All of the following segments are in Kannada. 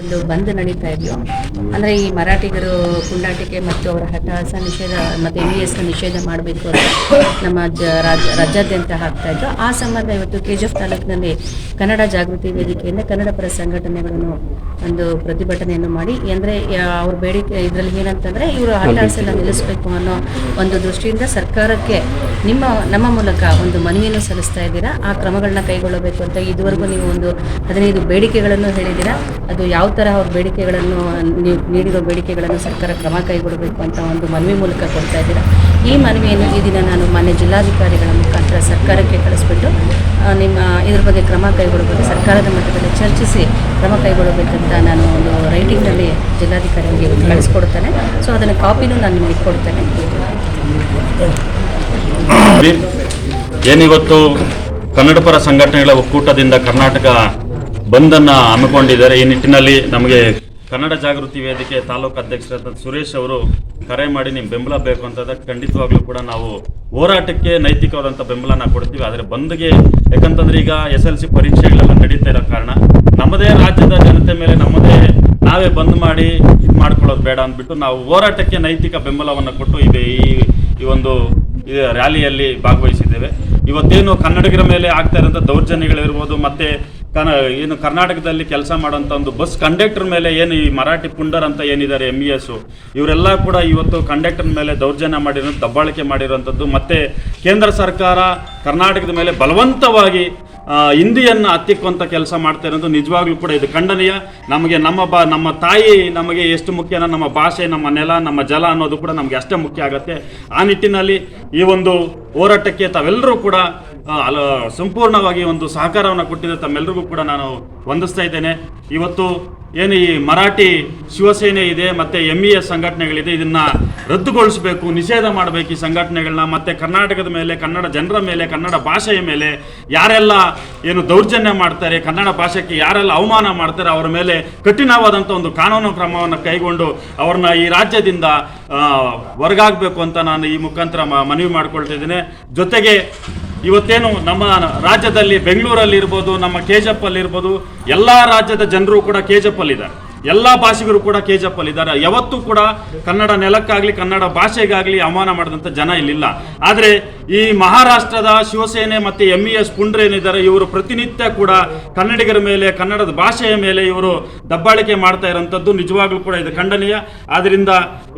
ಒಂದು ಬಂದ್ ನಡೀತಾ ಇದೆಯೋ ಅಂದ್ರೆ ಈ ಮರಾಠಿಗರು ಪುಂಡಾಟಿಕೆ ಮತ್ತು ಅವರ ಹಠಾಸ ನಿಷೇಧ ಮತ್ತೆ ಎನ್ ಇ ಎಸ್ನ ನಿಷೇಧ ಮಾಡಬೇಕು ಅಂತ ನಮ್ಮ ರಾಜ್ಯಾದ್ಯಂತ ಹಾಕ್ತಾ ಇದ್ರು. ಆ ಸಂಬಂಧ ಇವತ್ತು ಕೆ ಜಿ ಎಫ್ ತಾಲೂಕಿನಲ್ಲಿ ಕನ್ನಡ ಜಾಗೃತಿ ವೇದಿಕೆಯಿಂದ ಕನ್ನಡ ಪರ ಸಂಘಟನೆಗಳನ್ನು ಒಂದು ಪ್ರತಿಭಟನೆಯನ್ನು ಮಾಡಿ, ಅಂದ್ರೆ ಅವ್ರ ಬೇಡಿಕೆ ಇದರಲ್ಲಿ ಏನಂತಂದ್ರೆ ಇವರು ಹಠಾಸ ಎಲ್ಲ ನಿಲ್ಲಿಸಬೇಕು ಅನ್ನೋ ಒಂದು ದೃಷ್ಟಿಯಿಂದ ಸರ್ಕಾರಕ್ಕೆ ನಿಮ್ಮ, ನಮ್ಮ ಮೂಲಕ ಒಂದು ಮನವಿಯನ್ನು ಸಲ್ಲಿಸ್ತಾ ಇದ್ದೀರಾ? ಆ ಕ್ರಮಗಳನ್ನ ಕೈಗೊಳ್ಳಬೇಕು ಅಂತ ಇದುವರೆಗೂ ನೀವು ಒಂದು ಹದಿನೈದು ಬೇಡಿಕೆಗಳನ್ನು ಹೇಳಿದ್ದೀರಾ? ಅದು ಯಾವ ಥರ ಅವ್ರ ಬೇಡಿಕೆಗಳನ್ನು ನೀಡಿರೋ ಬೇಡಿಕೆಗಳನ್ನು ಸರ್ಕಾರ ಕ್ರಮ ಕೈಗೊಳ್ಳಬೇಕು ಅಂತ ಒಂದು ಮನವಿ ಮೂಲಕ ಕೊಡ್ತಾ ಇದ್ದೀರಾ? ಈ ಮನವಿಯನ್ನು ಈ ದಿನ ನಾನು ಮಾನ್ಯ ಜಿಲ್ಲಾಧಿಕಾರಿಗಳ ಮುಖಾಂತರ ಸರ್ಕಾರಕ್ಕೆ ಕಳಿಸ್ಬಿಟ್ಟು ನಿಮ್ಮ, ಇದ್ರ ಬಗ್ಗೆ ಕ್ರಮ ಕೈಗೊಳ್ಳಬೇಕು, ಸರ್ಕಾರದ ಮಟ್ಟದಲ್ಲಿ ಚರ್ಚಿಸಿ ಕ್ರಮ ಕೈಗೊಳ್ಳಬೇಕಂತ ನಾನು ಒಂದು ರೈಟಿಂಗ್ನಲ್ಲಿ ಜಿಲ್ಲಾಧಿಕಾರಿಗಳಿಗೆ ಕಳಿಸ್ಕೊಡ್ತೇನೆ. ಸೊ ಅದನ್ನು ಕಾಪಿನೂ ನಾನು ನಿಮಗೆ ಕೊಡ್ತೇನೆ. ಏನಿವತ್ತು ಕನ್ನಡ ಪರ ಸಂಘಟನೆಗಳ ಒಕ್ಕೂಟದಿಂದ ಕರ್ನಾಟಕ ಬಂದನ್ನು ಹಮ್ಮಿಕೊಂಡಿದ್ದಾರೆ. ಈ ನಿಟ್ಟಿನಲ್ಲಿ ನಮಗೆ ಕನ್ನಡ ಜಾಗೃತಿ ವೇದಿಕೆ ತಾಲೂಕು ಅಧ್ಯಕ್ಷರಾದ ಸುರೇಶ್ ಅವರು ಕರೆ ಮಾಡಿ ನಿಮ್ಮ ಬೆಂಬಲ ಬೇಕು ಅಂತಂದ್ರೆ ಖಂಡಿತವಾಗ್ಲೂ ಕೂಡ ನಾವು ಹೋರಾಟಕ್ಕೆ ನೈತಿಕವಾದಂಥ ನಾವು ಕೊಡ್ತೀವಿ. ಆದರೆ ಬಂದ್ಗೆ ಯಾಕಂತಂದ್ರೆ ಈಗ ಎಸ್ ಎಲ್ ಸಿ ಪರೀಕ್ಷೆಗಳೆಲ್ಲ ನಡೀತಾ ಇರೋ ಕಾರಣ ನಮ್ಮದೇ ರಾಜ್ಯದ ಜನತೆ ಮೇಲೆ ನಮ್ಮದೇ ನಾವೇ ಬಂದ್ ಮಾಡಿ ಇದು ಮಾಡ್ಕೊಳ್ಳೋದು ಬೇಡ ಅಂದ್ಬಿಟ್ಟು ನಾವು ಹೋರಾಟಕ್ಕೆ ನೈತಿಕ ಬೆಂಬಲವನ್ನು ಕೊಟ್ಟು ಇದೆ ಈ ಒಂದು ರ್ಯಾಲಿಯಲ್ಲಿ ಭಾಗವಹಿಸಿದ್ದೇವೆ. ಇವತ್ತೇನು ಕನ್ನಡಿಗರ ಮೇಲೆ ಆಗ್ತಾ ಇರೋಂಥ ದೌರ್ಜನ್ಯಗಳಿರ್ಬೋದು, ಮತ್ತೆ ಕನ ಏನು ಕರ್ನಾಟಕದಲ್ಲಿ ಕೆಲಸ ಮಾಡೋಂಥ ಒಂದು ಬಸ್ ಕಂಡಕ್ಟರ್ ಮೇಲೆ ಏನು ಈ ಮರಾಠಿ ಪುಂಡರ್ ಅಂತ ಏನಿದ್ದಾರೆ ಎಂ ಇ ಎಸ್ ಇವರೆಲ್ಲ ಕೂಡ ಇವತ್ತು ಕಂಡಕ್ಟರ್ ಮೇಲೆ ದೌರ್ಜನ್ಯ ಮಾಡಿರೋ, ದಬ್ಬಾಳಿಕೆ ಮಾಡಿರುವಂಥದ್ದು ಮತ್ತು ಕೇಂದ್ರ ಸರ್ಕಾರ ಕರ್ನಾಟಕದ ಮೇಲೆ ಬಲವಂತವಾಗಿ ಹಿಂದಿಯನ್ನು ಹತ್ತಿಕ್ಕುವಂಥ ಕೆಲಸ ಮಾಡ್ತಾ ಇರೋದು ನಿಜವಾಗ್ಲೂ ಕೂಡ ಇದು ಖಂಡನೀಯ. ನಮಗೆ ನಮ್ಮ ಬಾ, ನಮ್ಮ ತಾಯಿ ನಮಗೆ ಎಷ್ಟು ಮುಖ್ಯನೋ ನಮ್ಮ ಭಾಷೆ, ನಮ್ಮ ನೆಲ, ನಮ್ಮ ಜಲ ಅನ್ನೋದು ಕೂಡ ನಮಗೆ ಅಷ್ಟೇ ಮುಖ್ಯ ಆಗುತ್ತೆ. ಆ ನಿಟ್ಟಿನಲ್ಲಿ ಈ ಒಂದು ಹೋರಾಟಕ್ಕೆ ತಾವೆಲ್ಲರೂ ಕೂಡ ಅಲ, ಸಂಪೂರ್ಣವಾಗಿ ಒಂದು ಸಹಕಾರವನ್ನು ಕೊಟ್ಟಿದ್ದ ತಮ್ಮೆಲ್ಲರಿಗೂ ಕೂಡ ನಾನು ವಂದಿಸ್ತಾ ಇದ್ದೇನೆ. ಇವತ್ತು ಏನು ಈ ಮರಾಠಿ ಶಿವಸೇನೆ ಇದೆ, ಮತ್ತೆ ಎಂ ಇ ಎಸ್ ಸಂಘಟನೆಗಳಿದೆ, ಇದನ್ನ ರದ್ದುಗೊಳಿಸಬೇಕು, ನಿಷೇಧ ಮಾಡಬೇಕು ಈ ಸಂಘಟನೆಗಳನ್ನ ಮತ್ತೆ ಕರ್ನಾಟಕದ ಮೇಲೆ, ಕನ್ನಡ ಜನರ ಮೇಲೆ, ಕನ್ನಡ ಭಾಷೆಯ ಮೇಲೆ ಯಾರೆಲ್ಲ ಏನು ದೌರ್ಜನ್ಯ ಮಾಡ್ತಾರೆ, ಕನ್ನಡ ಭಾಷೆಗೆ ಯಾರೆಲ್ಲ ಅವಮಾನ ಮಾಡ್ತಾರೆ, ಅವರ ಮೇಲೆ ಕಠಿಣವಾದಂಥ ಒಂದು ಕಾನೂನು ಕ್ರಮವನ್ನು ಕೈಗೊಂಡು ಅವ್ರನ್ನ ಈ ರಾಜ್ಯದಿಂದ ಹೊರಗಾಗಬೇಕು ಅಂತ ನಾನು ಈ ಮುಖಾಂತರ ಮನವಿ ಮಾಡ್ಕೊಳ್ತಾ ಇದ್ದೇನೆ. ಜೊತೆಗೆ ಇವತ್ತೇನು ನಮ್ಮ ರಾಜ್ಯದಲ್ಲಿ ಬೆಂಗಳೂರಲ್ಲಿ ಇರ್ಬೋದು, ನಮ್ಮ ಅಲ್ಲಿ ಇರ್ಬೋದು, ಎಲ್ಲ ರಾಜ್ಯದ ಜನರು ಕೂಡ ಅಲ್ಲಿ ಇದ್ದಾರೆ. ಎಲ್ಲ ಭಾಷಿಗರು ಕೂಡ ಅಲ್ಲಿ ಇದ್ದಾರೆ. ಯಾವತ್ತೂ ಕೂಡ ಕನ್ನಡ ನೆಲಕ್ಕಾಗಲಿ, ಕನ್ನಡ ಭಾಷೆಗಾಗಲಿ ಅವಮಾನ ಮಾಡಿದಂಥ ಜನ ಇಲ್ಲಿಲ್ಲ. ಆದರೆ ಈ ಮಹಾರಾಷ್ಟ್ರದ ಶಿವಸೇನೆ ಮತ್ತೆ ಎಂ ಇ ಎಸ್ ಪುಂಡ್ರೆ ಏನಿದ್ದಾರೆ, ಇವರು ಪ್ರತಿನಿತ್ಯ ಕೂಡ ಕನ್ನಡಿಗರ ಮೇಲೆ, ಕನ್ನಡದ ಭಾಷೆಯ ಮೇಲೆ ಇವರು ದಬ್ಬಾಳಿಕೆ ಮಾಡ್ತಾ ಇರೋಂಥದ್ದು ನಿಜವಾಗ್ಲೂ ಕೂಡ ಇದು ಖಂಡನೀಯ. ಆದ್ದರಿಂದ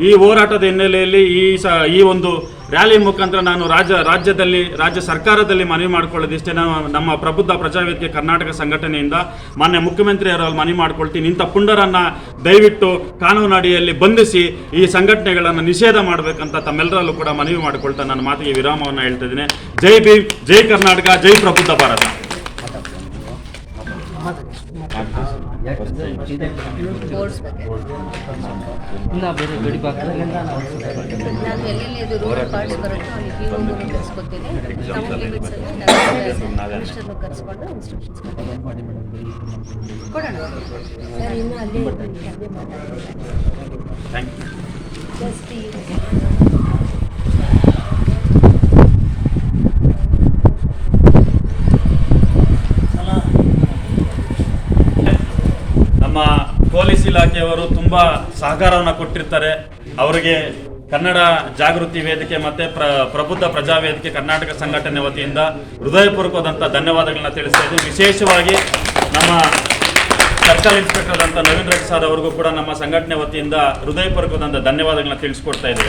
ಈ ಹೋರಾಟದ ಹಿನ್ನೆಲೆಯಲ್ಲಿ ಈ ಸ, ಈ ಒಂದು ರ್ಯಾಲಿ ಮುಖಾಂತರ ನಾನು ರಾಜ್ಯ, ರಾಜ್ಯದಲ್ಲಿ, ರಾಜ್ಯ ಸರ್ಕಾರದಲ್ಲಿ ಮನವಿ ಮಾಡ್ಕೊಳ್ಳೋದಿಷ್ಟೇ. ನಾವು ನಮ್ಮ ಪ್ರಬುದ್ಧ ಪ್ರಜಾವೇದಿಕೆ ಕರ್ನಾಟಕ ಸಂಘಟನೆಯಿಂದ ಮಾನ್ಯ ಮುಖ್ಯಮಂತ್ರಿ ಅವರಲ್ಲಿ ಮನವಿ ಮಾಡ್ಕೊಳ್ತೀನಿ ಇಂಥ ಪುಂಡರನ್ನ ದಯವಿಟ್ಟು ಕಾನೂನು ಅಡಿಯಲ್ಲಿ ಬಂಧಿಸಿ ಈ ಸಂಘಟನೆಗಳನ್ನು ನಿಷೇಧ ಮಾಡಬೇಕಂತ ತಮ್ಮೆಲ್ಲರಲ್ಲೂ ಕೂಡ ಮನವಿ ಮಾಡಿಕೊಳ್ತಾ ನನ್ನ ಮಾತಿಗೆ ವಿರಾಮವನ್ನು ಹೇಳ್ತಿದ್ದೀನಿ ಜೈ ಭೀಮ್, ಜೈ ಕರ್ನಾಟಕ, ಜೈ ಪ್ರಬುದ್ಧ ಭಾರತ. ಬಗ್ಗೆ. ಇಲ್ಲ ಬೇರೆ ಗಡಿ ಭಾಗದಲ್ಲಿ ನಾನು ಎಲ್ಲೆಲ್ಲಿ ಇದು ರೂರಲ್ ಪಾರ್ಟ್ಸ್ ಬರುತ್ತೋ ಅಲ್ಲಿ ಪಿ ಮಿನಿಸ್ಟರ್ನ ಕರೆಸ್ಕೊಂಡು ಇನ್ಸ್ಟ್ರಕ್ಷನ್ಸ್ ಕೊಡೋಣ. ಸರ್ ಇನ್ನೂ ಅಲ್ಲೇ ಅಲ್ಲೇ ಮಾತಾಡ್ತೀನಿ. ಥ್ಯಾಂಕ್ ಯು ಜಸ್ಟ್ ಈ ನಮ್ಮ ಪೊಲೀಸ್ ತುಂಬ ಸಹಕಾರವನ್ನು ಕೊಟ್ಟಿರ್ತಾರೆ. ಅವರಿಗೆ ಕನ್ನಡ ಜಾಗೃತಿ ವೇದಿಕೆ ಮತ್ತೆ ಪ್ರ, ಪ್ರಬುದ್ಧ ಪ್ರಜಾ ವೇದಿಕೆ ಕರ್ನಾಟಕ ಸಂಘಟನೆ ವತಿಯಿಂದ ಹೃದಯಪೂರ್ವಕವಾದಂಥ ಧನ್ಯವಾದಗಳನ್ನ ತಿಳಿಸ್ತಾ ಇದ್ದೀವಿ ವಿಶೇಷವಾಗಿ ನಮ್ಮ ಸರ್ಕಲ್ ಇನ್ಸ್ಪೆಕ್ಟರ್ ಅಂತ ನವೀನ್ ರೆಡ್ಡಿ ಸರ್ ಅವರಿಗೂ ಕೂಡ ನಮ್ಮ ಸಂಘಟನೆ ವತಿಯಿಂದ ಹೃದಯಪೂರ್ವಕವಾದಂಥ ಧನ್ಯವಾದಗಳನ್ನ ತಿಳಿಸ್ಕೊಡ್ತಾ ಇದ್ದೀವಿ